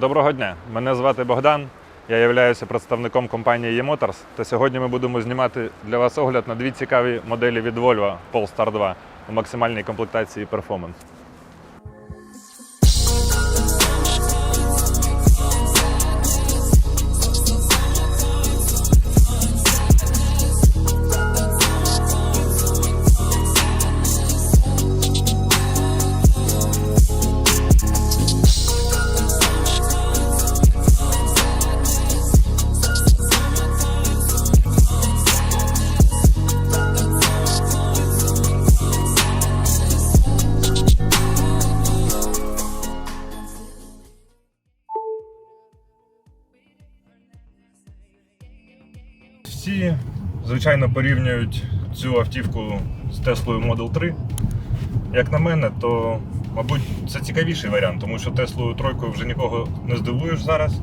Доброго дня! Мене звати Богдан. Я являюся представником компанії E-Motors. Та сьогодні ми будемо знімати для вас огляд на дві цікаві моделі від Volvo Polestar 2 у максимальній комплектації Performance. Всі, звичайно, порівнюють цю автівку з Теслою Model 3. Як на мене, то, мабуть, це цікавіший варіант, тому що Теслою тройкою вже нікого не здивуєш зараз.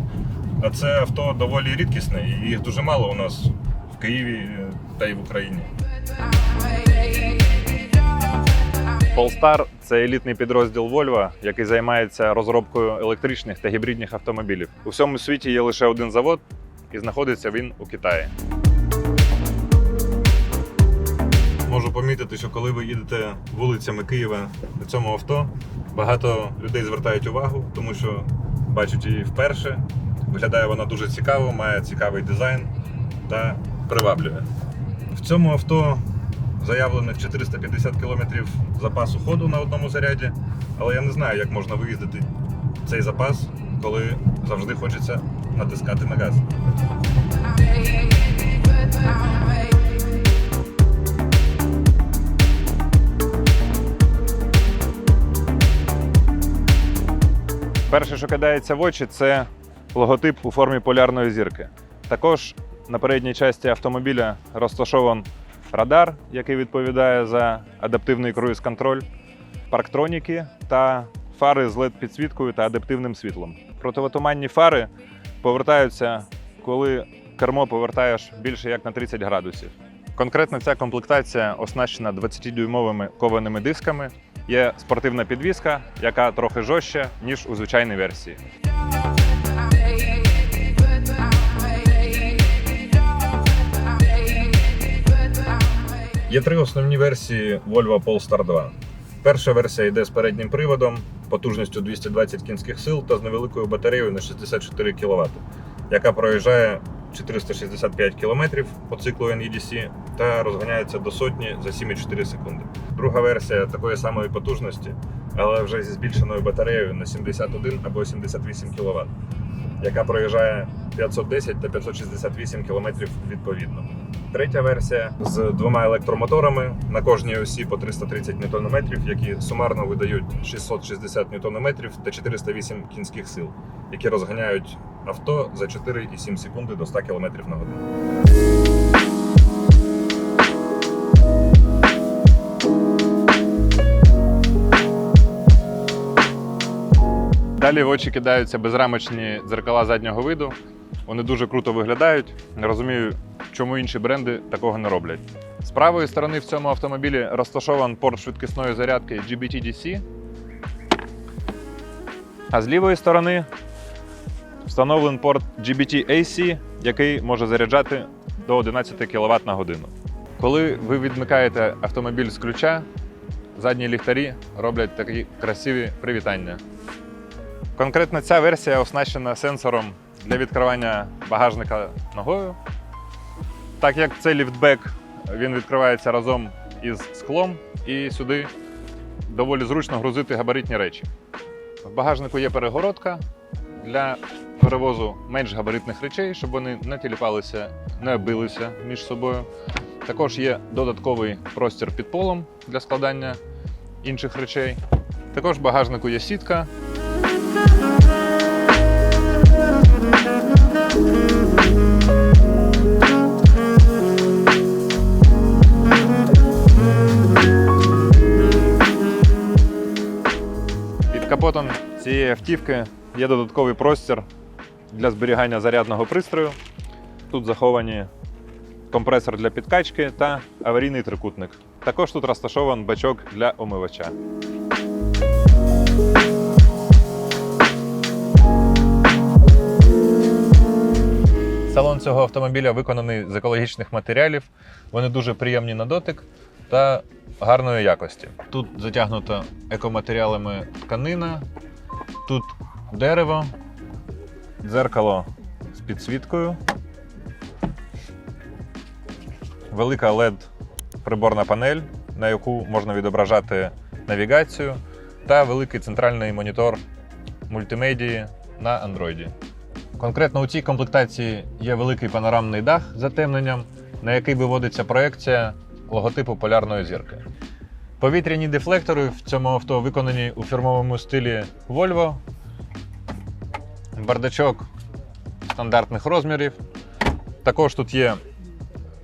А це авто доволі рідкісне, і їх дуже мало у нас в Києві е, та й в Україні. Polestar – це елітний підрозділ Volvo, який займається розробкою електричних та гібридних автомобілів. У всьому світі є лише один завод, і знаходиться він у Китаї. Можу помітити, що коли ви їдете вулицями Києва на цьому авто, багато людей звертають увагу, тому що бачать її вперше. Виглядає вона дуже цікаво, має цікавий дизайн та приваблює. В цьому авто заявлених 450 км запасу ходу на одному заряді, але я не знаю, як можна виїздити цей запас, коли завжди хочеться натискати на газ. Перше, що кидається в очі, це логотип у формі полярної зірки. Також на передній часті автомобіля розташован радар, який відповідає за адаптивний круїз-контроль, парктроніки та фари з LED-підсвіткою та адаптивним світлом. Противотуманні фари повертаються, коли кермо повертаєш більше як на 30 градусів. Конкретно ця комплектація оснащена 20-дюймовими кованими дисками. Є спортивна підвіска, яка трохи жорстча, ніж у звичайній версії. Є три основні версії Volvo Polestar 2. Перша версія йде з переднім приводом, потужністю 220 кінських сил та з невеликою батареєю на 64 кВт, яка проїжджає 465 км по циклу NEDC та розганяється до сотні за 7,4 секунди. Друга версія такої самої потужності, але вже зі збільшеною батареєю на 71 або 78 кВт, яка проїжджає 510 та 568 км відповідно. Третя версія з двома електромоторами на кожній осі по 330 Нм, які сумарно видають 660 Нм та 408 кінських сил, які розганяють авто за 4,7 секунди до 100 км на годину. Далі в очі кидаються безрамочні дзеркала заднього виду. Вони дуже круто виглядають. Не розумію, чому інші бренди такого не роблять. З правої сторони в цьому автомобілі розташован порт швидкісної зарядки GBT-DC. А з лівої сторони встановлений порт GBT-AC, який може заряджати до 11 кВт на годину. Коли ви відмикаєте автомобіль з ключа, задні ліхтарі роблять такі красиві привітання. Конкретно ця версія оснащена сенсором для відкривання багажника ногою. Так як цей ліфтбек він відкривається разом із склом, і сюди доволі зручно грузити габаритні речі. В багажнику є перегородка для перевозу менш габаритних речей, щоб вони не тіліпалися, не билися між собою. Також є додатковий простір під полом для складання інших речей. Також в багажнику є сітка. Під капотом цієї автівки є додатковий простір для зберігання зарядного пристрою. Тут заховані компресор для підкачки та аварійний трикутник. Також тут розташований бачок для омивача. Салон цього автомобіля виконаний з екологічних матеріалів. Вони дуже приємні на дотик та гарної якості. Тут затягнуто екоматеріалами тканина, тут дерево, дзеркало з підсвіткою, велика LED приборна панель, на яку можна відображати навігацію, та великий центральний монітор мультимедії на Android. Конкретно у цій комплектації є великий панорамний дах з затемненням, на який виводиться проекція логотипу полярної зірки. Повітряні дефлектори в цьому авто виконані у фірмовому стилі Volvo. Бардачок стандартних розмірів. Також тут є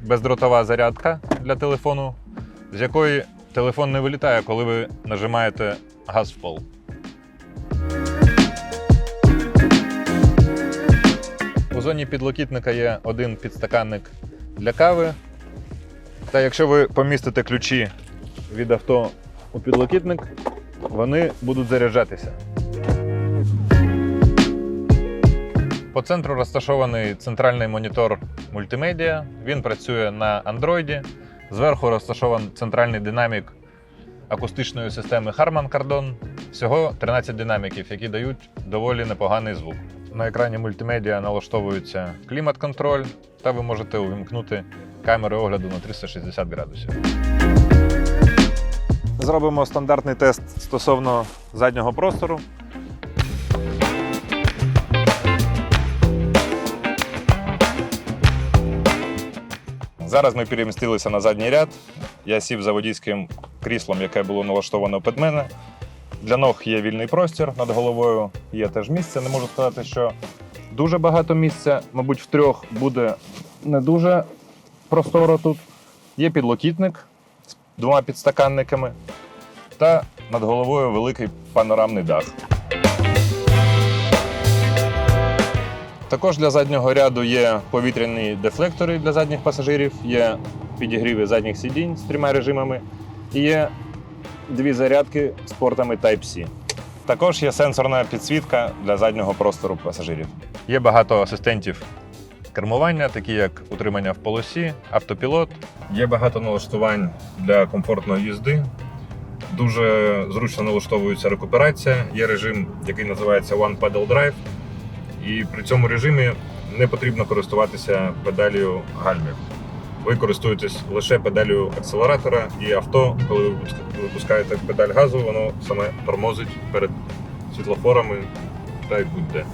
бездротова зарядка для телефону, з якої телефон не вилітає, коли ви нажимаєте газ в пол. У зоні підлокітника є один підстаканник для кави. Та якщо ви помістите ключі від авто у підлокітник, вони будуть заряджатися. По центру розташований центральний монітор мультимедіа. Він працює на Android. Зверху розташований центральний динамік акустичної системи Harman Kardon. Всього 13 динаміків, які дають доволі непоганий звук. На екрані мультимедіа налаштовується клімат-контроль, та ви можете увімкнути камери огляду на 360 градусів. Зробимо стандартний тест стосовно заднього простору. Зараз ми перемістилися на задній ряд. Я сів за водійським кріслом, яке було налаштовано під мене. Для ног є вільний простір, над головою є теж місце. Не можу сказати, що дуже багато місця. Мабуть, в трьох буде не дуже просторо тут. Є підлокітник з двома підстаканниками та над головою великий панорамний дах. Також для заднього ряду є повітряні дефлектори для задніх пасажирів, є підігріви задніх сидінь з трьома режимами і є дві зарядки з портами Type-C. Також є сенсорна підсвітка для заднього простору пасажирів. Є багато асистентів кермування, такі як утримання в полосі, автопілот. Є багато налаштувань для комфортної їзди. Дуже зручно налаштовується рекуперація. Є режим, який називається One Pedal Drive. І при цьому режимі не потрібно користуватися педалію гальмів. Ви користуєтесь лише педалю акселератора, і авто, коли ви випускаєте педаль газу, воно саме тормозить перед світлофорами та й будь-де.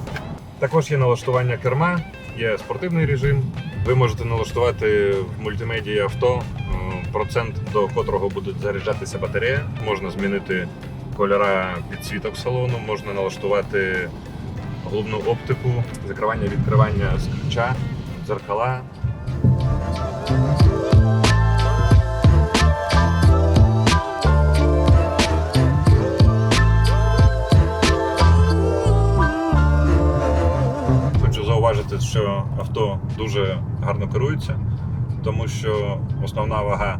Також є налаштування керма, є спортивний режим. Ви можете налаштувати в мультимедії авто е, процент, до котрого буде заряджатися батарея. Можна змінити кольора підсвіток салону, можна налаштувати головну оптику, закривання відкривання з ключа, дзеркала. Хочу зауважити, що авто дуже гарно керується, тому що основна вага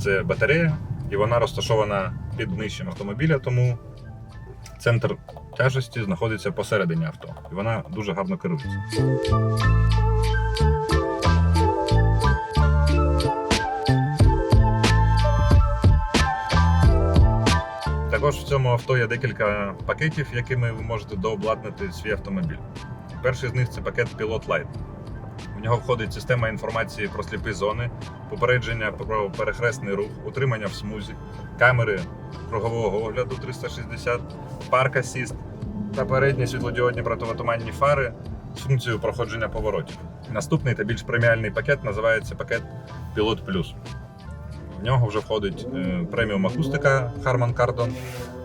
це батарея, і вона розташована під нижчим автомобіля, тому центр тяжесті знаходиться посередині авто, і вона дуже гарно керується. Також в цьому авто є декілька пакетів, якими ви можете дообладнати свій автомобіль. Перший з них це пакет Pilot Lite. В нього входить система інформації про сліпі зони, попередження про перехресний рух, утримання в смузі, камери кругового огляду 360, парк асіст та передні світлодіодні противотуманні фари з функцією проходження поворотів. Наступний та більш преміальний пакет називається пакет Pilot Plus. В нього вже входить е, преміум акустика Harman Kardon,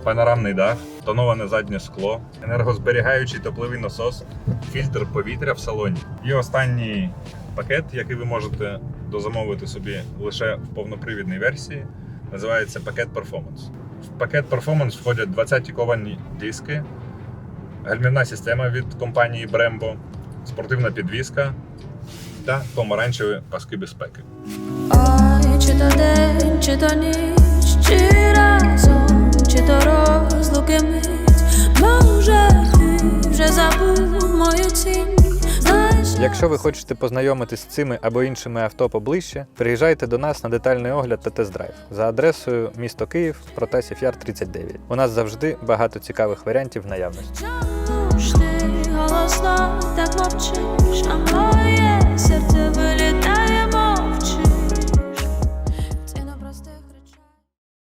панорамний дах, тоноване заднє скло, енергозберігаючий топливий насос, фільтр повітря в салоні. І останній пакет, який ви можете дозамовити собі лише в повнопривідній версії, називається пакет Performance. В пакет Performance входять 20 ковані диски, гальмівна система від компанії Brembo, спортивна підвізка та помаранчеві паски безпеки. Ой, чи то день, чи то ніч, чи разом, чи то розлуки мить, може, ти вже забув мою цінь, Якщо ви хочете познайомитись з цими або іншими авто поближче, приїжджайте до нас на детальний огляд та тест-драйв за адресою місто Київ, Протасів Яр 39. У нас завжди багато цікавих варіантів наявності. Чому ж ти голосно так мої